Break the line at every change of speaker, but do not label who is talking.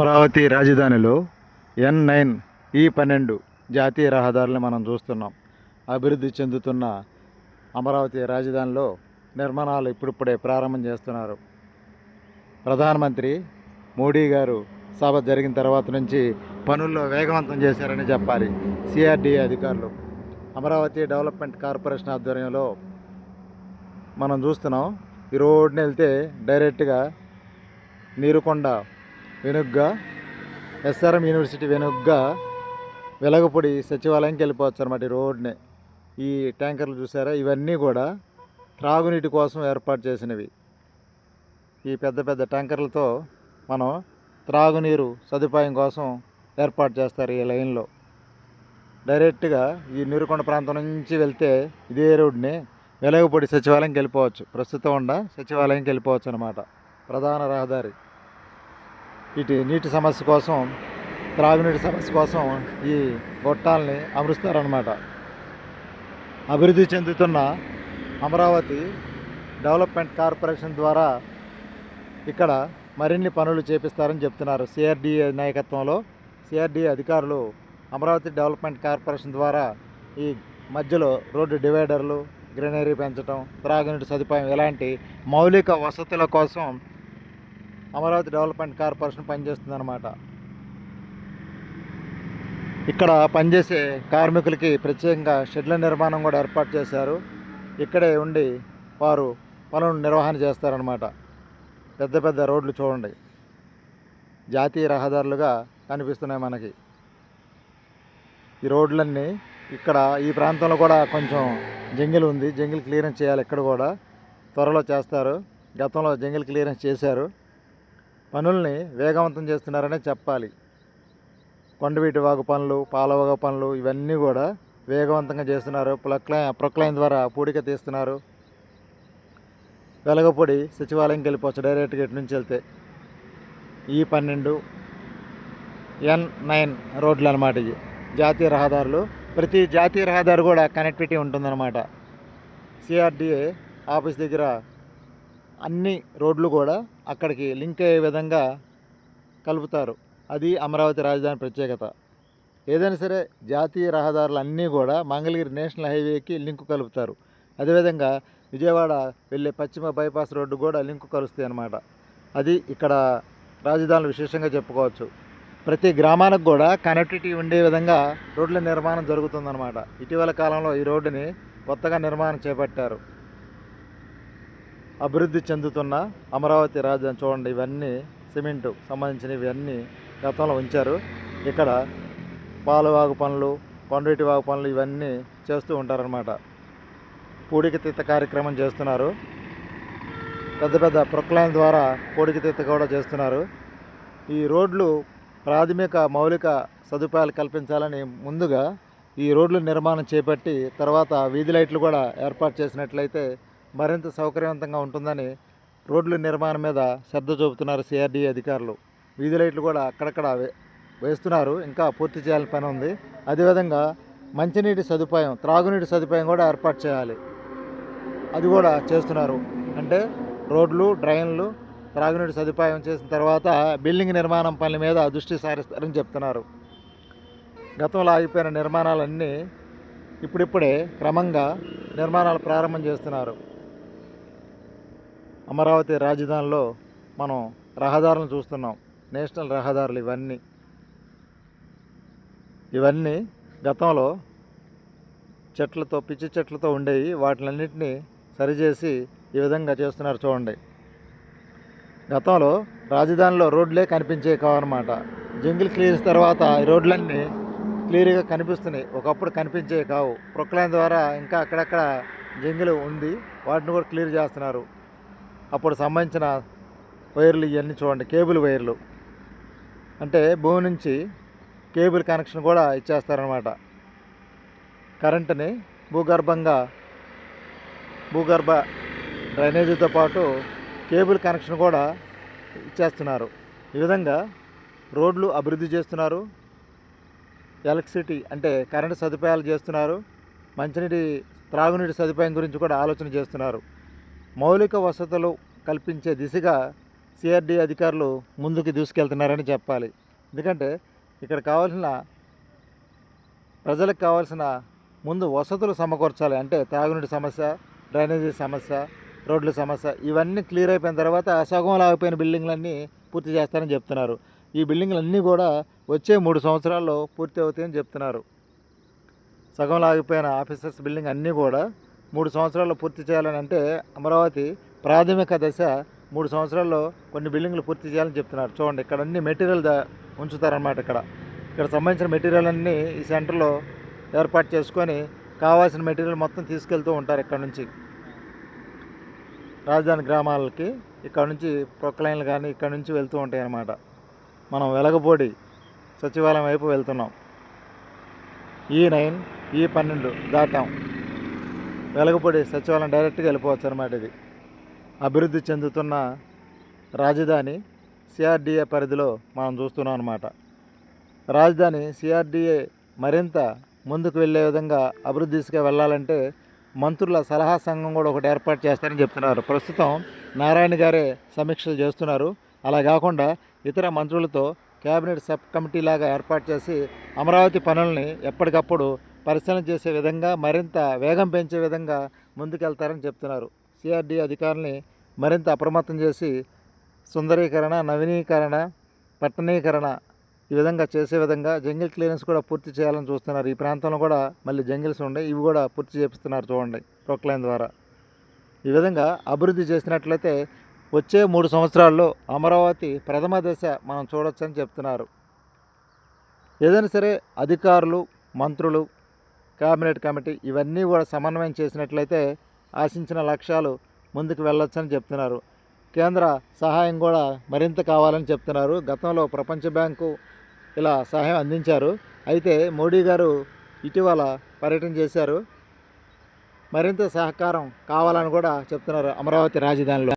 అమరావతి రాజధానిలో ఎన్ నైన్ ఈ పన్నెండు జాతీయ రహదారులను మనం చూస్తున్నాం. అభివృద్ధి చెందుతున్న అమరావతి రాజధానిలో నిర్మాణాలు ఇప్పుడిప్పుడే ప్రారంభం చేస్తున్నారు. ప్రధానమంత్రి మోడీ గారు సభ జరిగిన తర్వాత నుంచి పనుల్లో వేగవంతం చేశారని చెప్పాలి సిఆర్డీఏ అధికారులు. అమరావతి డెవలప్మెంట్ కార్పొరేషన్ ఆధ్వర్యంలో మనం చూస్తున్నాం. ఈ రోడ్ని వెళ్తే డైరెక్ట్గా నీరుకొండ వెనుగ్గా ఎస్ఆర్ఎం యూనివర్సిటీ వెనుగ్గా వెలగపొడి సచివాలయంకి వెళ్ళిపోవచ్చు అనమాట ఈ రోడ్ని. ఈ ట్యాంకర్లు చూసారా? ఇవన్నీ కూడా త్రాగునీటి కోసం ఏర్పాటు చేసినవి. ఈ పెద్ద పెద్ద ట్యాంకర్లతో మనం త్రాగునీరు సదుపాయం కోసం ఏర్పాటు చేస్తారు ఈ లైన్లో. డైరెక్ట్గా ఈ నీరుకొండ ప్రాంతం నుంచి వెళ్తే ఇదే రోడ్ని వెలగపొడి సచివాలయంకి వెళ్ళిపోవచ్చు. ప్రస్తుతం ఉన్న సచివాలయంకి వెళ్ళిపోవచ్చు అనమాట ప్రధాన రహదారి. ఇటు నీటి సమస్య కోసం త్రాగునీటి సమస్య కోసం ఈ గొట్టాలని అమరుస్తారనమాట అభివృద్ధి చెందుతున్న అమరావతి డెవలప్మెంట్ కార్పొరేషన్ ద్వారా ఇక్కడ మరిన్ని పనులు చేపిస్తారని చెప్తున్నారు సిఆర్డిఏ నాయకత్వంలో. సిఆర్డిఏ అధికారులు అమరావతి డెవలప్మెంట్ కార్పొరేషన్ ద్వారా ఈ మధ్యలో రోడ్డు డివైడర్లు గ్రీనరీ పెంచడం త్రాగునీటి సదుపాయం ఇలాంటి మౌలిక వసతుల కోసం అమరావతి డెవలప్మెంట్ కార్పొరేషన్ పనిచేస్తుందన్నమాట. ఇక్కడ పనిచేసే కార్మికులకి ప్రత్యేకంగా షెడ్ల నిర్మాణం కూడా ఏర్పాటు చేశారు. ఇక్కడే ఉండి వారు పనులను నిర్వహణ చేస్తారనమాట పెద్ద పెద్ద రోడ్లు చూడండి. జాతీయ రహదారులుగా కనిపిస్తున్నాయి మనకి. ఈ రోడ్లన్నీ ఇక్కడ ఈ ప్రాంతంలో కూడా కొంచెం జంగిల్ ఉంది. జంగిల్ క్లియరెన్స్ చేయాలి ఇక్కడ కూడా. త్వరలో చేస్తారు. గతంలో జంగిల్ క్లియరెన్స్ చేశారు. పనుల్ని వేగవంతం చేస్తున్నారనే చెప్పాలి. కొండవీటి వాగు పనులు పాలవాగు పనులు ఇవన్నీ కూడా వేగవంతంగా చేస్తున్నారు. ప్రొక్లైన్ ప్రొక్లైన్ ద్వారా పూడిక తీస్తున్నారు. వెలగపొడి సచివాలయంకి వెళ్ళిపోవచ్చు డైరెక్ట్గా ఇటు నుంచి వెళ్తే. ఈ పన్నెండు ఎన్ నైన్ రోడ్లు అనమాట ఇవి. జాతీయ రహదారులు. ప్రతి జాతీయ రహదారు కూడా కనెక్టివిటీ ఉంటుందన్నమాట. సిఆర్డిఏ ఆఫీస్ దగ్గర అన్ని రోడ్లు కూడా అక్కడికి లింక్ అయ్యే విధంగా కలుపుతారు. అది అమరావతి రాజధాని ప్రత్యేకత. ఏదైనా సరే జాతీయ రహదారులు అన్నీ కూడా మంగళగిరి నేషనల్ హైవేకి లింకు కలుపుతారు. అదేవిధంగా విజయవాడ వెళ్ళే పశ్చిమ బైపాస్ రోడ్డు కూడా లింకు కలుస్తాయి అన్నమాట. అది ఇక్కడ రాజధానులు విశేషంగా చెప్పుకోవచ్చు. ప్రతి గ్రామానికి కూడా కనెక్టివిటీ ఉండే విధంగా రోడ్ల నిర్మాణం జరుగుతుందన్నమాట. ఇటీవల కాలంలో ఈ రోడ్డుని కొత్తగా నిర్మాణం చేపట్టారు. అభివృద్ధి చెందుతున్న అమరావతి రాజధాని చూడండి ఇవన్నీ సిమెంట్ సంబంధించినవి ఇవన్నీ గతంలో ఉంచారు. ఇక్కడ పాలవాగు పనులు కొండటి వాగు పనులు ఇవన్నీ చేస్తూ ఉంటారనమాట పూడికతీత కార్యక్రమం చేస్తున్నారు. పెద్ద పెద్ద ప్రొక్లైన్ ద్వారా పూడికతీత కూడా చేస్తున్నారు. ఈ రోడ్లు ప్రాథమిక మౌలిక సదుపాయాలు కల్పించాలని ముందుగా ఈ రోడ్ల నిర్మాణం చేపట్టి తర్వాత వీధి లైట్లు కూడా ఏర్పాటు చేసినట్లయితే మరింత సౌకర్యవంతంగా ఉంటుందని రోడ్ల నిర్మాణం మీద శ్రద్ధ చూపుతున్నారు సిఆర్డీ అధికారులు. వీధి లైట్లు కూడా అక్కడక్కడ వేస్తున్నారు. ఇంకా పూర్తి చేయాలని పని ఉంది. అదేవిధంగా మంచినీటి సదుపాయం త్రాగునీటి సదుపాయం కూడా ఏర్పాటు చేయాలి. అది కూడా చేస్తున్నారు. అంటే రోడ్లు డ్రైన్లు త్రాగునీటి సదుపాయం చేసిన తర్వాత బిల్డింగ్ నిర్మాణం పనుల మీద దృష్టి సారిస్తారని చెప్తున్నారు. గతంలో ఆగిపోయిన నిర్మాణాలన్నీ ఇప్పుడిప్పుడే క్రమంగా నిర్మాణాలు ప్రారంభం చేస్తున్నారు. అమరావతి రాజధానిలో మనం రహదారులను చూస్తున్నాం. నేషనల్ రహదారులు ఇవన్నీ. ఇవన్నీ గతంలో చెట్లతో పిచ్చి చెట్లతో ఉండేవి. వాటిలన్నింటినీ సరిచేసి ఈ విధంగా చేస్తున్నారు చూడండి. గతంలో రాజధానిలో రోడ్లే కనిపించే కావన్నమాట జంగిల్ క్లియర్స్ తర్వాత ఈ రోడ్లన్నీ క్లియర్గా కనిపిస్తున్నాయి. ఒకప్పుడు కనిపించే కావు. ప్రొక్లైన్ ద్వారా ఇంకా అక్కడక్కడ జంగిల్ ఉంది. వాటిని కూడా క్లియర్ చేస్తున్నారు. అప్పుడు సంబంధించిన వైర్లు ఇవన్నీ చూడండి కేబుల్ వైర్లు. అంటే భూమి నుంచి కేబుల్ కనెక్షన్ కూడా ఇచ్చేస్తారనమాట కరెంటుని భూగర్భంగా భూగర్భ డ్రైనేజీతో పాటు కేబుల్ కనెక్షన్ కూడా ఇచ్చేస్తున్నారు. ఈ విధంగా రోడ్లు అభివృద్ధి చేస్తున్నారు. ఎలక్ట్రిసిటీ అంటే కరెంటు సదుపాయాలు చేస్తున్నారు. మంచినీటి త్రాగునీటి సదుపాయం గురించి కూడా ఆలోచన చేస్తున్నారు. మౌలిక వసతులు కల్పించే దిశగా సిఆర్డి అధికారులు ముందుకు దూసుకెళ్తున్నారని చెప్పాలి. ఎందుకంటే ఇక్కడ కావాల్సిన ప్రజలకు కావాల్సిన ముందు వసతులు సమకూర్చాలి. అంటే తాగునీటి సమస్య డ్రైనేజీ సమస్య రోడ్ల సమస్య ఇవన్నీ క్లియర్ అయిపోయిన తర్వాత సగం ఆగిపోయిన బిల్డింగ్లన్నీ పూర్తి చేస్తారని చెప్తున్నారు. ఈ బిల్డింగ్లు అన్నీ కూడా వచ్చే మూడు సంవత్సరాల్లో పూర్తి అవుతాయని చెప్తున్నారు. సగం ఆగిపోయిన ఆఫీసర్స్ బిల్డింగ్ అన్నీ కూడా మూడు సంవత్సరాల్లో పూర్తి చేయాలని అంటే అమరావతి ప్రాథమిక దశ మూడు సంవత్సరాల్లో కొన్ని బిల్డింగ్లు పూర్తి చేయాలని చెప్తున్నారు. చూడండి ఇక్కడ అన్ని మెటీరియల్ దా ఉంచుతారన్నమాట ఇక్కడ. ఇక్కడ సంబంధించిన మెటీరియల్ అన్నీ ఈ సెంటర్లో ఏర్పాటు చేసుకొని కావాల్సిన మెటీరియల్ మొత్తం తీసుకెళ్తూ ఉంటారు ఇక్కడ నుంచి. రాజధాని గ్రామాలకి ఇక్కడ నుంచి ప్రొక్లైన్లు కానీ ఇక్కడ నుంచి వెళ్తూ ఉంటాయి అన్నమాట మనం వెలగపూడి సచివాలయం వైపు వెళ్తున్నాం. ఈ నైన్ ఈ పన్నెండు దాటాం. వెలగపూడి సచివాలయం డైరెక్ట్గా వెళ్ళిపోవచ్చు అనమాట ఇది. అభివృద్ధి చెందుతున్న రాజధాని సిఆర్డిఏ పరిధిలో మనం చూస్తున్నాం అనమాట రాజధాని సిఆర్డిఏ మరింత ముందుకు వెళ్ళే విధంగా అభివృద్ధి దిశగా వెళ్ళాలంటే మంత్రుల సలహా సంఘం కూడా ఒకటి ఏర్పాటు చేస్తారని చెప్తున్నారు. ప్రస్తుతం నారాయణ గారే సమీక్షలు చేస్తున్నారు. అలా కాకుండా ఇతర మంత్రులతో కేబినెట్ సబ్ కమిటీ లాగా ఏర్పాటు చేసి అమరావతి పనుల్ని ఎప్పటికప్పుడు పరిశీలన చేసే విధంగా మరింత వేగం పెంచే విధంగా ముందుకెళ్తారని చెప్తున్నారు. సిఆర్డి అధికారుల్ని మరింత అప్రమత్తం చేసి సుందరీకరణ నవీనీకరణ పట్టణీకరణ ఈ విధంగా చేసే విధంగా జంగిల్ క్లియరెన్స్ కూడా పూర్తి చేయాలని చూస్తున్నారు. ఈ ప్రాంతంలో కూడా మళ్ళీ జంగిల్స్ ఉన్నాయి ఇవి కూడా పూర్తి చేపిస్తున్నారు చూడండి ప్రొక్లైన్ ద్వారా. ఈ విధంగా అభివృద్ధి చేసినట్లయితే వచ్చే మూడు సంవత్సరాల్లో అమరావతి ప్రథమ దశ మనం చూడొచ్చని చెప్తున్నారు. ఏదైనా సరే అధికారులు మంత్రులు కేబినెట్ కమిటీ ఇవన్నీ కూడా సమన్వయం చేసినట్లయితే ఆశించిన లక్ష్యాలు ముందుకు వెళ్ళొచ్చని చెప్తున్నారు. కేంద్ర సహాయం కూడా మరింత కావాలని చెప్తున్నారు. గతంలో ప్రపంచ బ్యాంకు ఇలా సహాయం అందించారు. అయితే మోడీ గారు ఇటీవల పర్యటన చేశారు. మరింత సహకారం కావాలని కూడా చెప్తున్నారు అమరావతి రాజధానిలో.